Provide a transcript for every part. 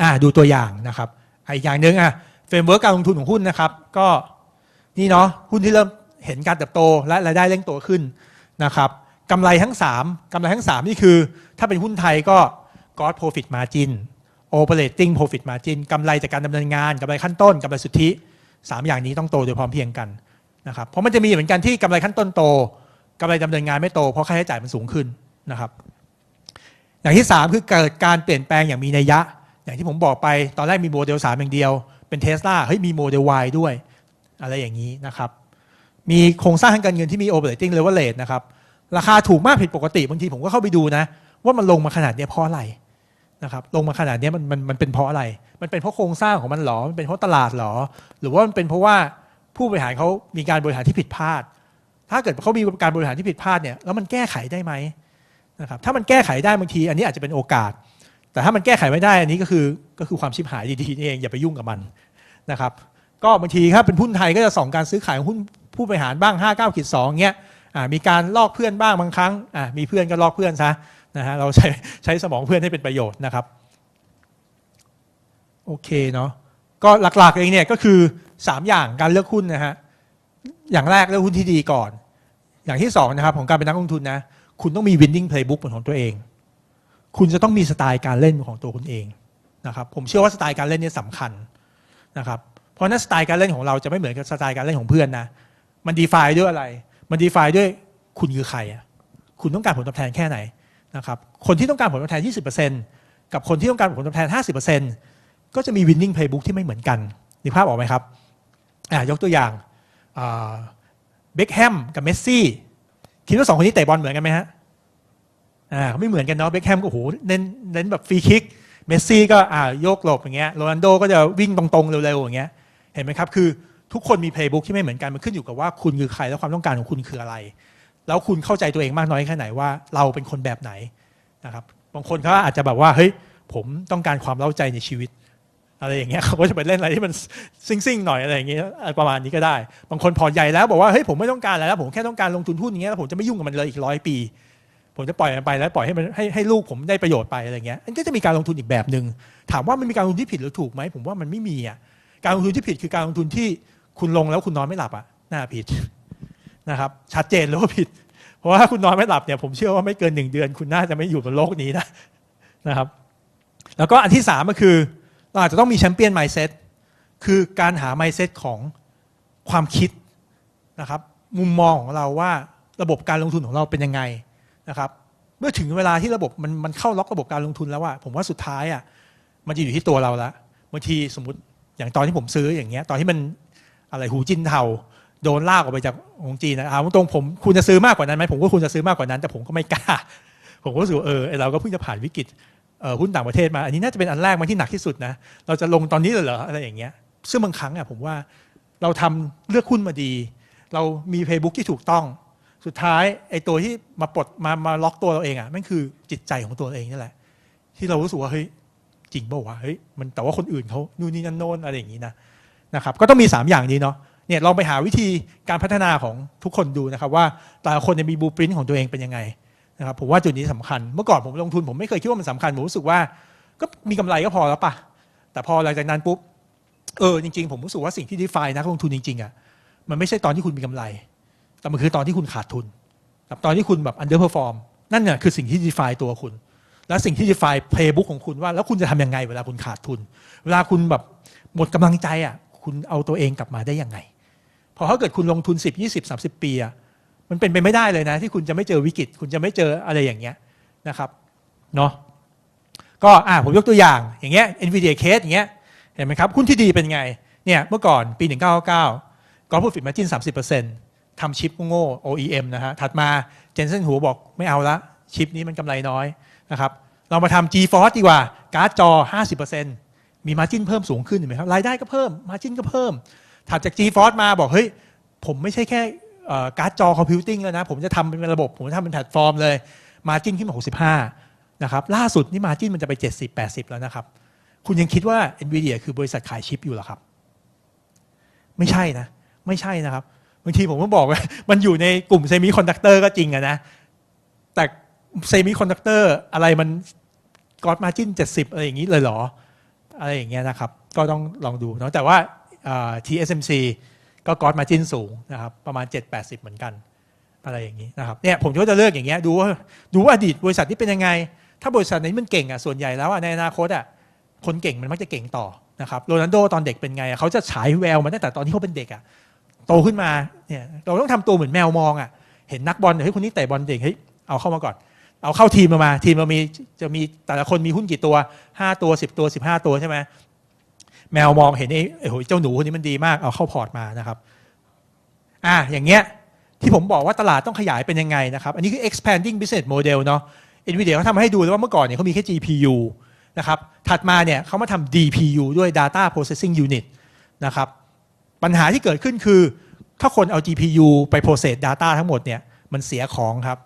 อ่าดูตัวอย่างนะครับอีกอย่างหนึ่งอะเฟรมเวิร์กการลงทุนของหุ้นนะครับ ก็นี่เนาะหุ้นที่เริ่มเห็นการเติบโตและรายได้เร่งตัวขึ้นนะครับกำไรทั้ง 3กำไรทั้ง 3 นี่คือ ถ้าเป็นหุ้นไทยก็ gross profit margin operating profit margin กำไรจากการดำเนินงาน กำไรขั้นต้น กำไรสุทธิ 3 อย่างนี้ต้องโตโดยพร้อมเพียงกันนะครับเพราะมันจะมีเหมือนกันที่กำไรขั้นต้นโตกำไรดำเนินงานไม่โต เพราะค่าใช้จ่ายมันสูงขึ้นนะครับ อย่างที่ 3 คือเกิดการเปลี่ยนแปลงอย่างมีนัยยะ อย่างที่ผมบอกไปตอนแรกมีโมเดล3อย่างเดียว เป็นเทสลาเฮ้ยมีโมเดล Y ด้วย อะไรอย่างนี้นะครับ มีโครงสร้างทางการเงินที่มี operating leverage นะครับ ราคาถูกมากผิดปกติ บางทีผมก็เข้าไปดูนะ ว่ามันลงมาขนาดนี้เพราะอะไรนะครับลงมาขนาดนี้มันมันมันเป็นเพราะอะไร มันเป็นเพราะโครงสร้างของมันหรอ มันเป็นเพราะตลาดหรอ หรือว่ามันเป็นเพราะว่าผู้บริหารเขามีการบริหารที่ผิดพลาด ถ้าเกิดเขามีการบริหารที่ผิดพลาดเนี่ยแล้วมันแก้ไขได้ไหมนะครับถ้ามันแก้ไขได้บางที อันนี้อาจจะเป็นโอกาส แต่ถ้ามันแก้ไขไม่ได้อันนี้ก็คือก็คือความชิบหายดีๆนี่เองอย่าไปยุ่งกับมันนะครับ ก็บางทีครับเป็นหุ้นไทยก็จะส่องการซื้อขายของหุ้นผู้บริหารบ้าง 5 9ขีด2เงี้ยมีการลอกเพื่อนบ้างบางครั้งมีเพื่อนก็ลอกเพื่อนซะนะฮะเราใช้ใช้สมองเพื่อนให้เป็นประโยชน์นะครับโอเคเนาะก็หลักๆเองเนี่ยก็คือ 3 อย่างการเลือกหุ้นนะฮะอย่างแรกเลือกหุ้นที่ดีก่อน อย่างที่สองนะครับของการเป็นนักลงทุนนะคุณต้องมี winning playbook ของตัวเอง คุณจะต้องมีสไตล์การเล่นของตัวคุณเองนะครับผมเชื่อว่าสไตล์การเล่นนี่สำคัญนะครับเพราะนั้นสไตล์การเล่นของเราจะไม่เหมือนกับสไตล์การเล่นของเพื่อนนะมันดีไฟด้วยอะไร มันดีไฟด้วยคุณคือใครอะคุณต้องการผลตอบแทนแค่ไหนนะครับคนที่ต้องการผลตอบแทน 20%กับคนที่ต้องการผลตอบแทน 50%ก็จะมี winning playbook ที่ไม่เหมือนกันนึกภาพออกไหมครับอ่ายกตัวอย่างเบคแฮมกับเมสซี่คิดว่าสองคนนี้เตะบอลเหมือนกันไหมฮะ อ่าไม่เหมือนกันเนาะเบคแฮมก็โอ้โหเน้นเน้นแบบฟรีคิกเมสซี่ก็อ่าโยกหลบอย่างเงี้ยโรนัลโดก็จะวิ่งตรงๆเร็วๆอย่างเงี้ยเห็นไหมครับคือทุกคนมีเพลย์บุ๊กที่ไม่เหมือนกันมันขึ้นอยู่กับว่าคุณคือใครและความต้องการของคุณคืออะไร แล้วคุณเข้าใจตัวเองมากน้อยแค่ไหนว่าเราเป็นคนแบบไหนนะครับบางคนเขาอาจจะแบบว่าเฮ้ยผมต้องการความเล่าใจในชีวิต อะไรอย่างเงี้ยเขาก็จะไปเล่นอะไรที่มันซิ่งๆหน่อยอะไรอย่างเงี้ยประมาณนี้ก็ได้ บางคนพอใหญ่แล้วบอกว่าเฮ้ยผมไม่ต้องการอะไรแล้ว ผมแค่ต้องการลงทุนหุ้นอย่างเงี้ยแล้วผมจะไม่ยุ่งกับมันเลยอีกร้อยปี ผมจะปล่อยมันไปแล้วปล่อยให้มันให้ให้ลูกผมได้ประโยชน์ไปอะไรเงี้ยอันก็จะมีการลงทุนอีกแบบหนึ่งถามว่ามันมีการลงทุนที่ผิดหรือถูกไหมผมว่ามันไม่มีอะการลงทุนที่ผิดคือการลงทุนที่คุณลงแล้วคุณนอนไม่หลับอะน่าผิดนะครับชัดเจนเลยว่าผิด เพราะว่าถ้าคุณนอนไม่หลับเนี่ยผมเชื่อว่าไม่เกินหนึ่งเดือน คุณน่าจะไม่อยู่บนโลกนี้นะนะครับ แล้วก็อันที่สามก็คือเราอาจจะต้องมีแชมเปี้ยนไมซ์เซ็ตคือการหาไมซ์เซ็ตของความคิดนะครับ มุมมองของเราว่าระบบการลงทุนของเราเป็นยังไง นะครับเมื่อถึงเวลาที่ระบบมันมันเข้าล็อกระบบการลงทุนแล้วว่าผมว่าสุดท้ายอะมันจะอยู่ที่ตัวเราละบางทีสมมติอย่างตอนที่ผมซื้ออย่างเงี้ยตอนที่มันอะไรหูจินเทาโดนลากออกไปจากของจีนนะเอาตรงผมคุณจะซื้อมากกว่านั้นไหมผมก็คุณจะซื้อมากกว่านั้น แต่ผมก็ไม่กล้า ผมก็รู้สึกเออเราก็เพิ่งจะผ่านวิกฤตหุ้นต่างประเทศมา อันนี้น่าจะเป็นอันแรกมาที่หนักที่สุดนะเราจะลงตอนนี้เลยเหรออะไรอย่างเงี้ยซึ่งบางครั้งอะผมว่าเราทำเลือกหุ้นมาดี เรามีเพย์บุ๊กที่ถูกต้อง สุดท้ายไอ้ตัวที่มาปลดมามาล็อกตัวเราเองอะนั่นคือจิตใจของตัวเองนี่แหละ ที่เรารู้สึกว่าเฮ้ยจริงเปล่าวะเฮ้ยมันแต่ว่าคนอื่นเขานู่นนี่นั่นโน้นอะไรอย่างนี้นะนะครับ ก็ต้องมี 3 อย่างนี้เนาะเนี่ยลองไปหาวิธีการพัฒนาของทุกคนดูนะครับ ว่าแต่ละคนจะมีบูปรินต์ของตัวเองเป็นยังไงนะครับผมว่าจุดนี้สำคัญเมื่อก่อนผมลงทุนผมไม่เคยคิดว่ามันสำคัญผมรู้สึกว่าก็มีกำไรก็พอแล้วปะแต่พอหลังจากนั้นปุ๊บเออจริง ๆ ผมรู้สึกว่าสิ่งที่ดีฟายนักลงทุนจริงๆอะมันไม่ใช่ตอนที่คุณมีกำไร แต่มันคือตอนที่คุณขาดทุนกับตอนที่คุณแบบอันเดอร์เพอร์ฟอร์มนั่นเนี่ยคือสิ่งที่ดีฟายตัวคุณ และสิ่งที่ดีฟายเพย์บุ๊กของคุณว่า แล้วคุณจะทำยังไงเวลาคุณขาดทุน เวลาคุณแบบหมดกำลังใจอะคุณเอาตัวเองกลับมาได้ยังไง พอถ้าเกิดคุณลงทุน 10 20 30 ปีอะมันเป็นไปไม่ได้เลยนะ ที่คุณจะไม่เจอวิกฤต คุณจะไม่เจออะไรอย่างเงี้ยนะครับเนาะก็อ่าผมยกตัวอย่างอย่างเงี้ย NVIDIA case อย่างเงี้ยเห็นไหมครับหุ้นที่ดีเป็นไงเนี่ยเมื่อก่อนปี 1999ก็พูดฟิตมาจิน30% ทำชิปโง่ OEM นะฮะ ถัดมาเจนเซนหัวบอกไม่เอาละ ชิปนี้มันกำไรน้อยนะครับ เรามาทำ GeForce ดีกว่า การ์ดจอ 50%มีมาจิ้นเพิ่มสูงขึ้นเห็นไหมครับ รายได้ก็เพิ่ม มาจิ้นก็เพิ่ม ถัดจาก GeForce มาบอก เฮ้ย ผมไม่ใช่แค่การ์ดจอคอมพิวติ้งแล้วนะ ผมจะทำเป็นระบบ ผมจะทำเป็นแพลตฟอร์มเลย มาจิ้นขึ้นมา 65 นะครับ ล่าสุดนี่มาจิ้นมันจะไป 70 80 แล้วนะครับ คุณยังคิดว่า NVIDIA คือบริษัทขายชิปอยู่หรอครับ ไม่ใช่นะ ไม่ใช่นะครับางทีผมก็บอกว่ามันอยู่ในกลุ่มเซมิคอนดักเตอร์ก็จริงอะนะ แต่เซมิคอนดักเตอร์อะไรมันกอดมาจิ้น 70 อะไรอย่างนี้เลยเหรอ อะไรอย่างเงี้ยนะครับ ก็ต้องลองดูเนาะแต่ว่าอ่า TSMC ก็กอดมาจินสูงนะครับ ประมาณ 7-80 เหมือนกัน อะไรอย่างนี้นะครับเนี่ยผมก็จะเลือกอย่างเงี้ยดูว่าดูว่าอดีตบริษัทนี้เป็นยังไง ถ้าบริษัทไหนมันเก่งอะส่วนใหญ่แล้วอะในอนาคตอะคนเก่งมันมักจะเก่งต่อนะครับโรนัลโดตอนเด็กเป็นไงเขาจะฉายแววมาตั้งแต่ตอนที่เขาเป็นเด็กอะ โตขึ้นมาเนี่ยเราต้องทำตัวเหมือนแมวมองอะเห็นนักบอลเฮ้ยคนนี้เตะบอลเด็กเฮ้ยเอาเข้ามาก่อน เอาเข้าทีมเรามา ทีมเรามีจะมีแต่ละคนมีหุ้นกี่ตัว 5 ตัว 10 ตัว 15 ตัวใช่ไหมแมวมองเห็นไอ้ไอ้โหเจ้าหนูคนนี้มันดีมากเอาเข้าพอร์ตมานะครับอะอย่างเงี้ยที่ผมบอกว่าตลาดต้องขยายเป็นยังไงนะครับ อันนี้คือ expanding business model เนาะ NVIDIA เขาทำให้ดูแล้วว่าเมื่อก่อนเนี่ยเขามีแค่ GPU นะครับ ถัดมาเนี่ยเขามาทำ DPU ด้วย Data Processing Unit นะครับ ปัญหาที่เกิดขึ้นคือ ถ้าคนเอา GPU ไป process data ทั้งหมดเนี่ยมันเสียของครับ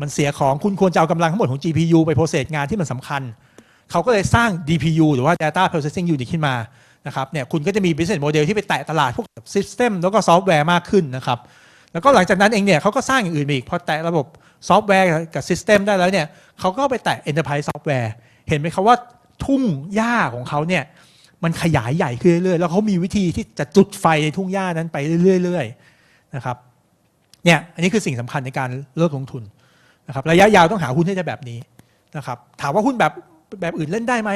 มันเสียของคุณควรจะเอากำลังทั้งหมดของ GPU ไป process งานที่มันสำคัญ เขาก็เลยสร้าง DPU หรือว่า Data Processing Unit ขึ้นมานะครับเนี่ยคุณก็จะมี business model ที่ไปแตะตลาดพวก system แล้วก็ซอฟต์แวร์มากขึ้นนะครับแล้วก็หลังจากนั้นเองเนี่ยเขาก็สร้างอย่างอื่นอีกพอแตะระบบซอฟต์แวร์กับ system ได้แล้วเนี่ยเขาก็ไปแตะ enterprise software เห็นไหมครับว่าทุ่งหญ้าของเขาเนี่ย มันขยายใหญ่ขึ้นเรื่อยๆ แล้วเขามีวิธีที่จะจุดไฟในทุ่งหญ้านั้นไปเรื่อยๆนะครับเนี่ยอันนี้คือสิ่งสำคัญในการเลิกลงทุนนะครับระยะยาวต้องหาหุ้นที่จะแบบนี้นะครับถามว่าหุ้นแบบแบบอื่นเล่นได้ไหม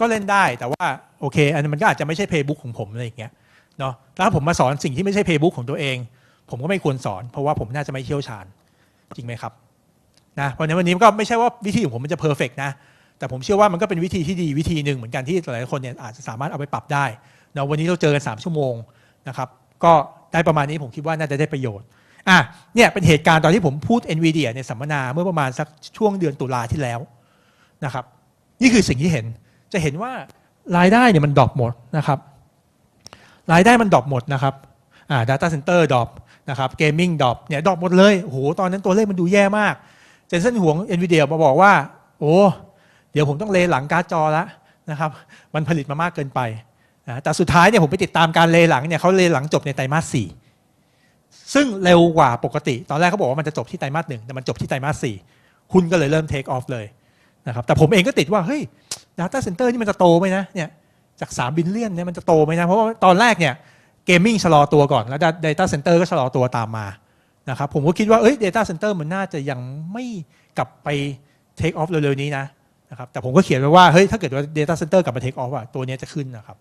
ก็เล่นได้แต่ว่าโอเค อันนั้นมันก็อาจจะไม่ใช่ playbook ของผมอะไรอย่างเงี้ยเนาะถ้าผมมาสอนสิ่งที่ไม่ใช่ playbook ของตัวเอง ผมก็ไม่ควรสอน เพราะว่าผมน่าจะไม่เชี่ยวชาญจริงไหมครับนะเพราะฉะนั้นวันนี้ก็ไม่ใช่ว่าวิธีของผมมันจะเพอร์เฟกนะ แต่ผมเชื่อว่ามันก็เป็นวิธีที่ดีวิธีหนึ่งเหมือนกันที่หลายคนเนี่ยอาจจะสามารถเอาไปปรับได้เนาะวันนี้เราเจอกัน 3 ชั่วโมงนะครับก็ได้ประมาณนี้ผมคิดว่าน่าจะได้ประโยชน์อะเนี่ยเป็นเหตุการณ์ตอนที่ผมพูด NVIDIA ในสัมมนาเมื่อประมาณสักช่วงเดือนตุลาที่แล้วนะครับนี่คือสิ่งที่เห็นจะเห็นว่ารายได้เนี่ยมันดรอปหมดนะครับรายได้มันดรอปหมดนะครับอ่า data center ดรอปนะครับเกมมิ่งดรอปเนี่ยดรอปหมดเลยโอ้โหตอนนั้นตัวเลขมันดูแย่มากเจนเซนห่วง NVIDIA มาบอกว่า โอ้ ดี๋ยวผมต้องเลหลังการ์ดจอแล้วนะครับ มันผลิตมามากเกินไปนะแต่สุดท้ายเนี่ยผมไปติดตามการเลหลังเนี่ยเขาเลหลังจบในไตรมาสสี่ซึ่งเร็วกว่าปกติ ตอนแรกเขาบอกว่ามันจะจบที่ไตรมาสหนึ่งแต่มันจบที่ไตรมาสสี่หุ้นก็เลยเริ่มเทคออฟเลยนะครับแต่ผมเองก็ติดว่า เฮ้ย Data Center นี่มันจะโตไหมนะเนี่ยจาก3บิลเลียนเนี่ยมันจะโตไหมนะเพราะว่าตอนแรกเนี่ยเกมมิ่งชะลอตัวก่อน แล้ว Data Center ก็ชะลอตัวตามมานะครับผมก็คิดว่าเอ้ย Data Center มันน่าจะยังไม่กลับไป Take off เร็วๆนี้นะ นะครับแต่ผมก็เขียนไว้ว่าเฮ้ยถ้าเกิดว่า Data Center กลับมา Take off อะตัวนี้จะขึ้นนะครับ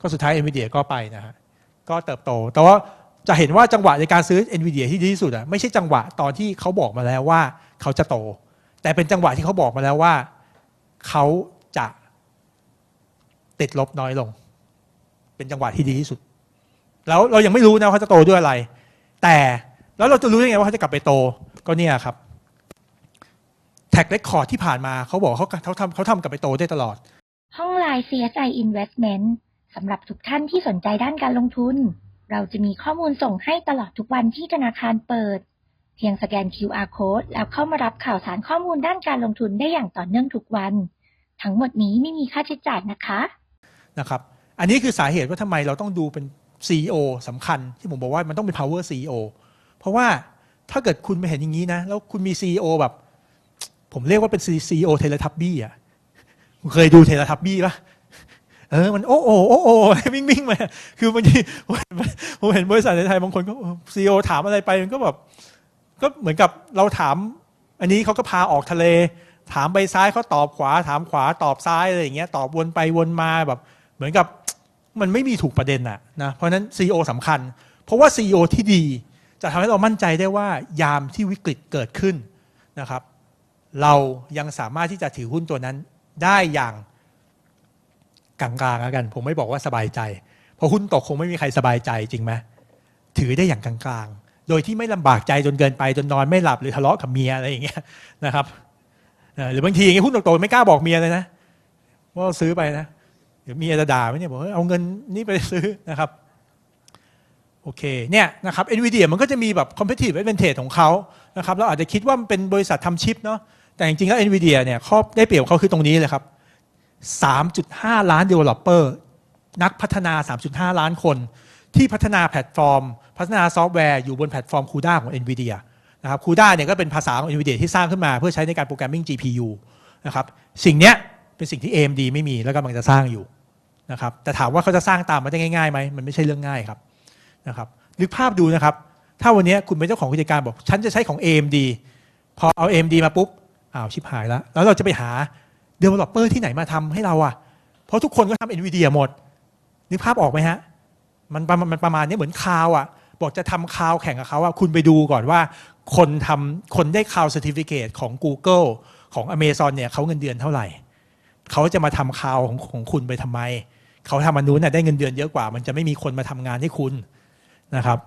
ก็สุดท้าย NVIDIA ก็ไปนะฮะก็เติบโต แต่ว่าจะเห็นว่าจังหวะในการซื้อ NVIDIA ที่ดีที่สุดอะไม่ใช่จังหวะตอนที่เขาบอกมาแล้วว่าเขาจะโต แต่เป็นจังหวะที่เขาบอกมาแล้วว่าเขาจะติดลบน้อยลง เป็นจังหวะที่ดีที่สุด แล้วเรายังไม่รู้นะเขาจะโตด้วยอะไร แต่แล้วเราจะรู้ได้ไงว่าเขาจะกลับไปโตก็เนี่ยครับ แท็กเรคคอร์ดที่ผ่านมาเขาบอกเขาเขาทำเขาทำกลับไปโตได้ตลอด ห้องไลน์ CSI Investment สำหรับทุกท่านที่สนใจด้านการลงทุน เราจะมีข้อมูลส่งให้ตลอดทุกวันที่ธนาคารเปิด เพียงสแกน QR Code แล้วเข้ามารับข่าวสารข้อมูลด้านการลงทุนได้อย่างต่อเนื่องทุกวัน ทั้งหมดนี้ไม่มีค่าใช้จ่ายนะคะนะครับ อันนี้คือสาเหตุว่าทำไมเราต้องดูเป็น CEO สำคัญที่ผมบอกว่ามันต้องเป็น power CEO เพราะว่าถ้าเกิดคุณไม่เห็นอย่างนี้นะ แล้วคุณมี CEO แบบ ผมเรียกว่าเป็น CEO เทเลทับบี้อะเคยดูเทเลทับบี้ปะเออ มันโอ้โอ้โอ้โอ้วิ่งวิ่งมา คือบางทีผมเห็นผมเห็นบริษัทในไทยบางคนก็ซีอถามอะไรไปมันก็แบบ ก็เหมือนกับเราถาม อันนี้เขาก็พาออกทะเล ถามไปซ้ายเขาตอบขวา ถามขวาตอบซ้ายอะไรอย่างเงี้ย ตอบวนไปวนมาแบบ เหมือนกับมันไม่มีถูกประเด็นอะนะ เพราะนั้น CEO สำคัญ เพราะว่า CEO ที่ดี จะทำให้เรามั่นใจได้ว่ายามที่วิกฤตเกิดขึ้นนะครับ เรายังสามารถที่จะถือหุ้นตัวนั้นได้อย่างกลางๆแล้วกัน ผมไม่บอกว่าสบายใจ เพราะหุ้นตกคงไม่มีใครสบายใจจริงไหมถือได้อย่างกลางๆ โดยที่ไม่ลำบากใจจนเกินไปจนนอนไม่หลับหรือทะเลาะกับเมียอะไรอย่างเงี้ยนะครับหรือบางทีอย่างเงี้ยหุ้นตกๆไม่กล้าบอกเมียเลยนะว่าซื้อไปนะเดี๋ยวเมียจะด่าไหมเนี่ยบอกเอาเงินนี่ไปซื้อนะครับโอเคเนี่ยนะครับ NVIDIA มันก็จะมีแบบ competitive advantage ของเขานะครับเราอาจจะคิดว่ามันเป็นบริษัททำชิปเนาะ แต่จริงๆแล้ว NVIDIA เนี่ยข้อได้เปรียบเขาคือตรงนี้เลยครับ 3.5 ล้าน developer นักพัฒนา 3.5 ล้านคน ที่พัฒนาแพลตฟอร์ม พัฒนาซอฟต์แวร์อยู่บนแพลตฟอร์ม CUDA ของ NVIDIA นะครับ CUDA เนี่ยก็เป็นภาษาของ NVIDIA ที่สร้างขึ้นมาเพื่อใช้ในการโปรแกรมมิ่ง GPU นะครับสิ่งเนี้ยเป็นสิ่งที่ AMD ไม่มีแล้วกำลังจะสร้างอยู่นะครับแต่ถามว่าเขาจะสร้างตามมาได้ง่ายๆไหมมันไม่ใช่เรื่องง่ายครับนะครับนึกภาพดูนะครับ ถ้าวันนี้คุณเป็นเจ้าของกิจการบอก ฉันจะใช้ของ AMD พอเอา AMD มาปุ๊บ อ้าวชิบหายแล้ว แล้วเราจะไปหา developer ที่ไหนมาทำให้เราอะเพราะทุกคนก็ทำ NVIDIA หมด นึกภาพออกไหมฮะ มันประมาณมันประมาณนี้เหมือนคาวอะบอกจะทำคาวแข่งกับเขาอะคุณไปดูก่อนว่า คนทำคนได้คาว certificate ของ Google ของ Amazon เนี่ยเขาเงินเดือนเท่าไหร่ เขาจะมาทำคาวของของคุณไปทำไม เขาทำอันนู้นน่ะได้เงินเดือนเยอะกว่า มันจะไม่มีคนมาทำงานให้คุณนะครับ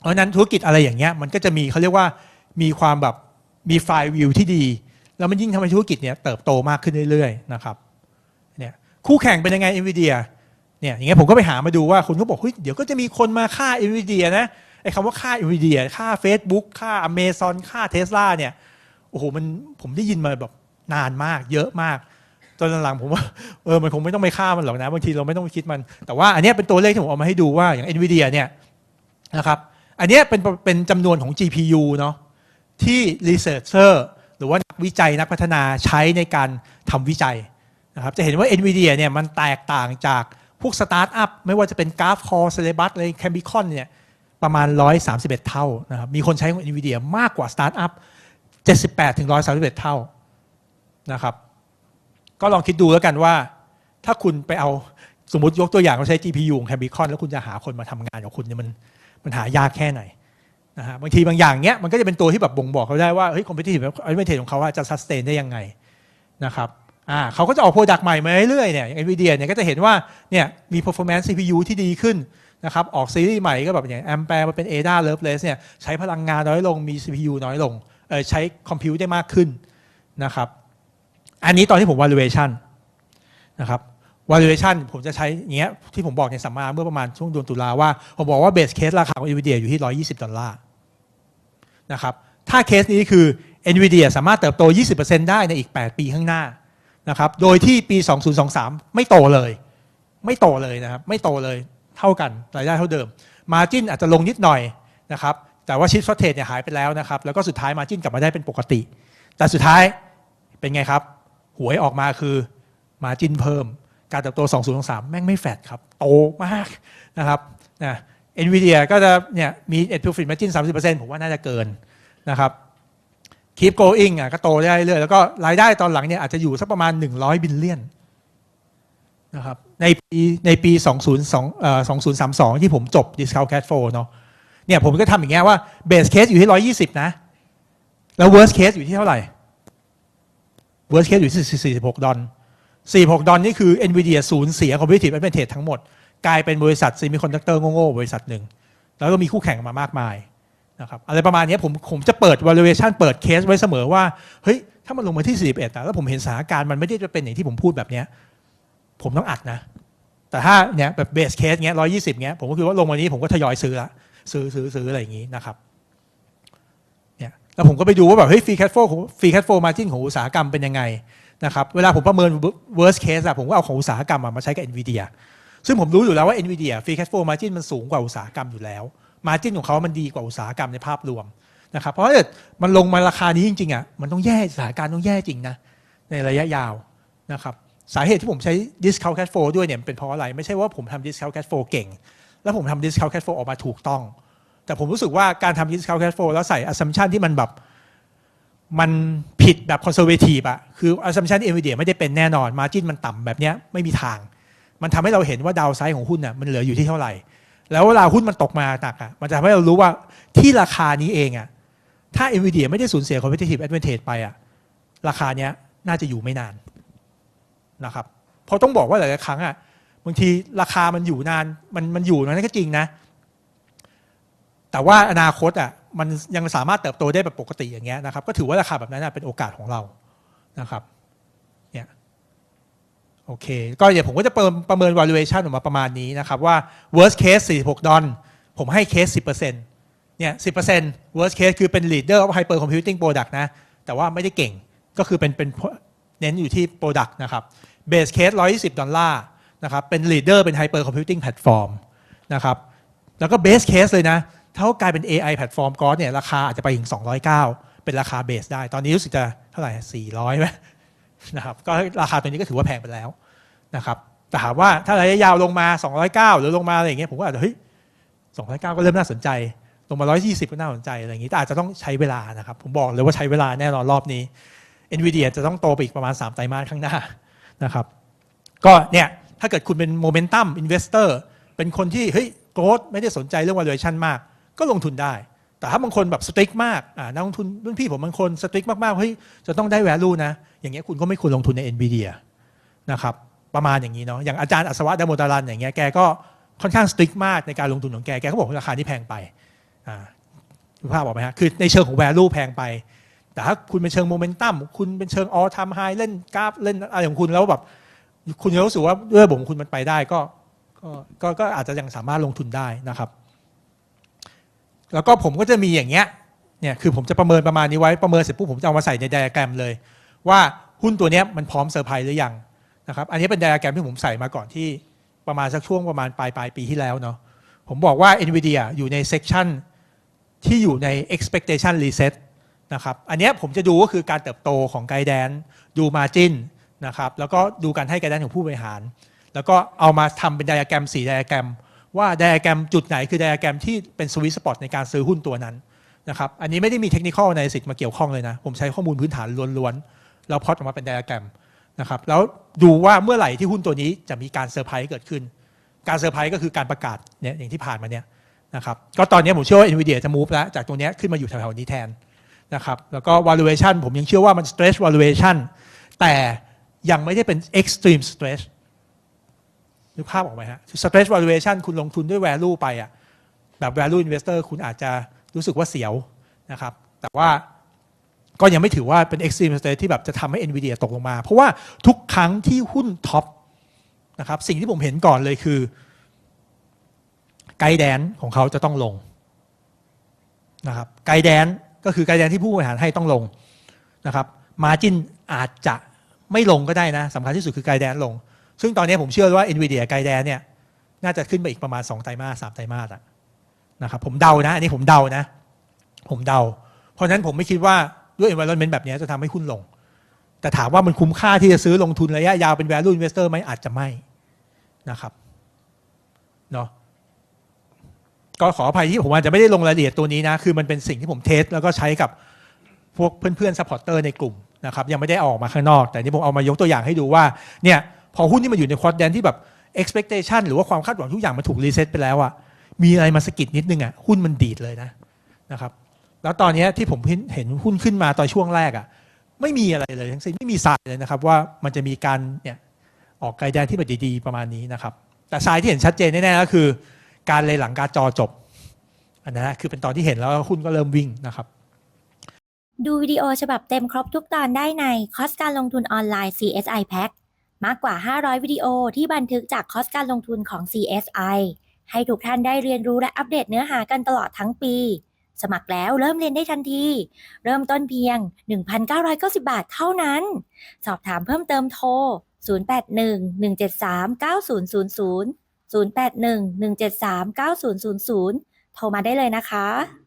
เพราะฉะนั้นธุรกิจอะไรอย่างเงี้ยมันก็จะมีเขาเรียกว่ามีความแบบมีไฟล์วิวที่ดี แล้วมันยิ่งทำให้ธุรกิจเนี่ยเติบโตมากขึ้นเรื่อยๆนะครับเนี่ยคู่แข่งเป็นยังไง NVIDIA เนี่ยอย่างเงี้ยผมก็ไปหามาดูว่าคนก็บอกเฮ้ยเดี๋ยวก็จะมีคนมาฆ่า NVIDIA นะไอ้คำว่าฆ่า NVIDIA ฆ่า Facebook ฆ่า Amazon ฆ่า Tesla เนี่ยโอ้โหมันผมได้ยินมาแบบนานมาก เยอะมากจนหลังผมว่าเออมันคงไม่ต้องไปฆ่ามันหรอกนะบางทีเราไม่ต้องคิดมัน แต่ว่าอันเนี้ยเป็นตัวเลขที่ผมเอามาให้ดูว่าอย่าง NVIDIA เนี่ยนะครับอันเนี้ยเป็นเป็นจำนวนของ GPU เนาะที่ researcher หรือ วิจัยนักพัฒนาใช้ในการทำวิจัยนะครับจะเห็นว่า NVIDIA เนี่ยมันแตกต่างจากพวกสตาร์ทอัพไม่ว่าจะเป็น Graph Core Cerebras อะไร Camicon เนี่ยประมาณ 131 เท่านะครับมีคนใช้ของ NVIDIA มากกว่าสตาร์ทอัพ78ถึง131 เท่านะครับก็ลองคิดดูแล้วกันว่า ถ้าคุณไปเอาสมมติยกตัวอย่างเราใช้ GPU ของ Camicon แล้วคุณจะหาคนมาทำงานกับคุณเนี่ยมันมันหายากแค่ไหน นะฮะบางทีบางอย่างเนี้ยมันก็จะเป็นตัวที่แบบบ่งบอกเขาได้ว่าเฮ้ยคอมเพลติฟอัลเทของเขาจะซัสเตนได้ยังไงนะครับอ่าเขาก็จะออกโปรดักต์ใหม่มาเรื่อยๆเนี่ยอย่าง NVIDIA เนี่ยก็จะเห็นว่าเนี่ยมี performance CPU ที่ดีขึ้นนะครับออกซีรีส์ใหม่ก็แบบอย่าง Ampere มาเป็น Ada Loveless เนี่ยใช้พลังงานน้อยลงมี CPU น้อยลงเออใช้คอมพิวได้มากขึ้นนะครับอันนี้ตอนที่ผม valuation นะครับ valuation ผมจะใช้อย่างเงี้ยที่ผมบอกในสัมมนาเมื่อประมาณช่วงเดือนตุลาว่า ผมบอกว่า base case ราคาของ NVIDIA อยู่ที่ 120 ดอลลาร์นะครับถ้าเคสนี้คือ NVIDIA สามารถเติบโต 20%ได้ในอีก 8 ปีข้างหน้านะครับโดยที่ปี 2023 ไม่โตเลย ไม่โตเลยนะครับไม่โตเลยเท่ากันรายได้เท่าเดิม Margin อาจจะลงนิดหน่อยนะครับแต่ว่าชิปช็อตเทรดเนี่ยหายไปแล้วนะครับแล้วก็สุดท้าย Margin กลับมาได้เป็นปกติ แต่สุดท้ายเป็นไงครับ หวยออกมาคือ Margin เพิ่ม การเติบโต 2023 แม่งไม่แฟดครับ โตมากนะครับนะ NVIDIA ก็จะเนี่ยมี net profit margin 30%ผมว่าน่าจะเกินนะครับ keep going อะก็โตได้เรื่อยแล้วก็รายได้ตอนหลังเนี่ยอาจจะอยู่สักประมาณ100บิลเลียนนะครับในปีในปี202เอ่อ2032ที่ผมจบ discount cash flow เนาะเนี่ยผมก็ทำอย่างเงี้ยว่า base case อยู่ที่120นะ แล้ว worst case อยู่ที่เท่าไหร่ worst case อยู่ที่46ดอล 46 ดอลนี่คือ NVIDIA สูญเสีย competitive advantage ทั้งหมด กลายเป็นบริษัทซีมิคอนดักเตอร์โง่ๆบริษัทหนึ่ง แล้วก็มีคู่แข่งมามากมายนะครับอะไรประมาณนี้ผมผมจะเปิด valuation เปิดเคสไว้เสมอว่า เฮ้ย ถ้ามันลงมาที่ 41นะแล้วผมเห็นสถานการณ์มันไม่ได้จะเป็นอย่างที่ผมพูดแบบนี้ผมต้องอัดนะ แต่ถ้าเนี่ยแบบเบสเคสเงี้ย120เงี้ยผมก็คือว่าลงวันนี้ผมก็ทยอยซื้อละซื้อซื้อซื้ออะไรอย่างงี้นะครับเนี่ยแล้วผมก็ไปดูว่าแบบเฮ้ยฟรีแคทโฟฟรีแคทโฟมาจิ้นของอุตสาหกรรมเป็นยังไง นะครับเวลาผมประเมิน worst case อะผมก็เอาของอุตสาหกรรมมาใช้กับ NVIDIA ซึ่งผมรู้อยู่แล้วว่า NVIDIA free cash flow margin มันสูงกว่าอุตสาหกรรมอยู่แล้ว margin ของเขามันดีกว่าอุตสาหกรรมในภาพรวมนะครับเพราะถ้ามันลงมาราคานี้จริงๆอะมันต้องแย่สถานการณ์ต้องแย่จริงนะในระยะยาวนะครับสาเหตุที่ผมใช้ discount cash flow ด้วยเนี่ยเป็นเพราะอะไรไม่ใช่ว่าผมทำ discount cash flow เก่ง แล้วผมทำ discount cash flow ออกมาถูกต้อง แต่ผมรู้สึกว่าการทำ discount cash flow แล้วใส่ assumption ที่มันแบบ มันผิดแบบ conservative อะคือ assumption ที่ NVIDIA ไม่ได้เป็นแน่นอน margin มันต่ำแบบเนี้ยไม่มีทาง มันทำให้เราเห็นว่าดาวไซด์ของหุ้นน่ะมันเหลืออยู่ที่เท่าไหร่ แล้วเวลาหุ้นมันตกมาหนักอะมันจะทำให้เรารู้ว่าที่ราคานี้เองอะถ้า NVIDIA ไม่ได้สูญเสีย competitive advantage ไปอะราคาเนี้ยน่าจะอยู่ไม่นานนะครับเพราะต้องบอกว่าหลายๆครั้งอะบางทีราคามันอยู่นานมันมันอยู่นั่นก็จริงนะ แต่ว่าอนาคตอะ มันยังสามารถเติบโตได้แบบปกติอย่างเงี้ยนะครับ ก็ถือว่าราคาแบบนั้นเป็นโอกาสของเรานะครับเนี่ยโอเค ก็เดี๋ยวผมก็จะประประเมิน valuation ออกมาประมาณนี้นะครับ ว่า worst case 46 ดอลผมให้เคส 10%เนี่ย 10% worst case คือเป็น leader of hyper computing product นะ แต่ว่าไม่ได้เก่งก็คือเป็นเป็นเน้นอยู่ที่ product นะครับ base case 120 ดอลลาร์นะครับ เป็น leader เป็น hyper computing platform นะครับ แล้วก็ base case เลยนะ ถ้าเขากลายเป็น AI platform ก็เนี่ยราคาอาจจะไปถึง 209 เป็นราคา base ได้ ตอนนี้รู้สึกจะเท่าไหร่ 400ไหมนะครับก็ราคาตัวนี้ก็ถือว่าแพงไปแล้วนะครับแต่ถามว่าถ้าระยะยาวลงมา 209 หรือลงมาอะไรอย่างเงี้ยผมก็อาจจะเฮ้ย209 ก็เริ่มน่าสนใจ ลงมา 120 ก็น่าสนใจอะไรอย่างงี้แต่อาจจะต้องใช้เวลานะครับ ผมบอกเลยว่าใช้เวลาแน่นอนรอบนี้ NVIDIA จะต้องโตไปอีกประมาณ 3 ไตรมาสข้างหน้านะครับก็เนี่ยถ้าเกิดคุณเป็นโมเมนตัมอินเวสเตอร์เป็นคนที่เฮ้ยโกรดไม่ได้สนใจเรื่อง valuation มาก ก็ลงทุนได้ แต่ถ้าบางคนแบบสติ๊กมากอ่านักลงทุนรุ่นพี่ผมบางคนสติ๊กมากๆเฮ้ยจะต้องได้ value นะ อย่างเงี้ยคุณก็ไม่ควรลงทุนใน NVIDIA นะครับประมาณอย่างนี้เนาะอย่างอาจารย์อัศวะดามโดารันอย่างเงี้ยแกก็ค่อนข้างสติ๊กมากในการลงทุนของแกแกก็บอกราคาที่แพงไปอ่าดูภาพออกไหมฮะคือในเชิงของ value แพงไป แต่ถ้าคุณเป็นเชิงโมเมนตัมคุณเป็นเชิง all time high เล่นกราฟเล่นอะไรของคุณแล้วแบบคุณรู้สึกว่าด้วยระบบของคุณมันไปได้ก็ก็ก็อาจจะยังสามารถลงทุนได้นะครับ แล้วก็ผมก็จะมีอย่างเงี้ยเนี่ยคือผมจะประเมินประมาณนี้ไว้ประเมินเสร็จปุ๊บผมจะเอามาใส่ในไดอะแกรมเลย ว่าหุ้นตัวเนี้ยมันพร้อมเซอร์ไพรส์หรือยังนะครับอันนี้เป็นไดอะแกรมที่ผมใส่มาก่อนที่ประมาณสักช่วงประมาณปลายปลายปีที่แล้วเนาะผมบอกว่า NVIDIA อยู่ในเซกชันที่อยู่ใน expectation reset นะครับอันนี้ผมจะดูก็คือการเติบโตของไกด์แดนดู margin นะครับแล้วก็ดูการให้ไกด์แดนของผู้บริหาร แล้วก็เอามาทำเป็นไดอะแกรม4ไดอะแกรม ว่าไดอะแกรมจุดไหนคือไดอะแกรมที่เป็นสวิตสปอตในการซื้อหุ้นตัวนั้นนะครับอันนี้ไม่ได้มีเทคนิคในสิทธิ์มาเกี่ยวข้องเลยนะ ผมใช้ข้อมูลพื้นฐานล้วนๆแล้วพอตออกมาเป็นไดอะแกรมนะครับแล้วดูว่าเมื่อไหร่ที่หุ้นตัวนี้จะมีการเซอร์ไพรส์เกิดขึ้น การเซอร์ไพรส์ก็คือการประกาศเนี่ยอย่างที่ผ่านมาเนี่ยนะครับก็ตอนนี้ผมเชื่อว่า NVIDIA จะ move แล้วจากตรงนี้ขึ้นมาอยู่แถวๆนี้แทนนะครับแล้วก็ valuation ผมยังเชื่อว่ามัน stretch valuation แต่ยังไม่ได้เป็น extreme stretch นึกภาพออกไหมฮะ stretch valuation คุณลงทุนด้วย value ไปอะแบบ value investor คุณอาจจะรู้สึกว่าเสียวนะครับ แต่ว่าก็ยังไม่ถือว่าเป็น extreme stretch ที่แบบจะทำให้ NVIDIA ตกลงมา เพราะว่าทุกครั้งที่หุ้นท็อปนะครับ สิ่งที่ผมเห็นก่อนเลยคือไกด์แดนของเขาจะต้องลงนะครับไกด์แดนก็คือไกด์แดนที่ผู้บริหารให้ต้องลงนะครับมาจินอาจจะไม่ลงก็ได้นะสำคัญที่สุดคือไกด์แดนลง ซึ่งตอนนี้ผมเชื่อว่า NVIDIA ไกด์แดนเนี่ยน่าจะขึ้นไปอีกประมาณ 2 ไตรมาสสามไตรมาสอะนะครับผมเดานะ อันนี้ผมเดานะ ผมเดา เพราะฉะนั้นผมไม่คิดว่าด้วย environment แบบนี้จะทำให้หุ้นลง แต่ถามว่ามันคุ้มค่าที่จะซื้อลงทุนระยะยาวเป็น value investor ไหมอาจจะไม่นะครับเนาะก็ขออภัยที่ผมอาจจะไม่ได้ลงรายละเอียดตัวนี้นะ คือมันเป็นสิ่งที่ผมเทส แล้วก็ใช้กับพวกเพื่อนๆ supporter ในกลุ่มนะครับยังไม่ได้ออกมาข้างนอก แต่นี่ผมเอามายกตัวอย่างให้ดูว่าเนี่ย พอหุ้นที่มันอยู่ในควอดแดนที่แบบ expectation หรือว่าความคาดหวังทุกอย่างมันถูกรีเซ็ตไปแล้วอะมีอะไรมาสะกิดนิดนึงอะหุ้นมันดีดเลยนะนะครับ แล้วตอนนี้ที่ผมเห็นหุ้นขึ้นมาตอนช่วงแรกอะไม่มีอะไรเลยทั้งสิ้นไม่มีสายเลยนะครับ ว่ามันจะมีการเนี่ยออกไกด์แดนที่แบบดีๆประมาณนี้นะครับ แต่สายที่เห็นชัดเจนแน่ๆก็คือ การเลยหลังการจอจบอันนั้นนะคือเป็นตอนที่เห็นแล้วหุ้นก็เริ่มวิ่งนะครับดูวิดีโอฉบับเต็มครบทุกตอนได้ในคอสการลงทุนออนไลน์ CSI Pack มากกว่า 500 วิดีโอที่บันทึกจากคอร์สการลงทุนของ CSI ให้ทุกท่านได้เรียนรู้และอัปเดตเนื้อหากันตลอดทั้งปี สมัครแล้วเริ่มเรียนได้ทันที เริ่มต้นเพียง 1,990 บาทเท่านั้น สอบถามเพิ่มเติมโทร 0811739000 0811739000 โทรมาได้เลยนะคะ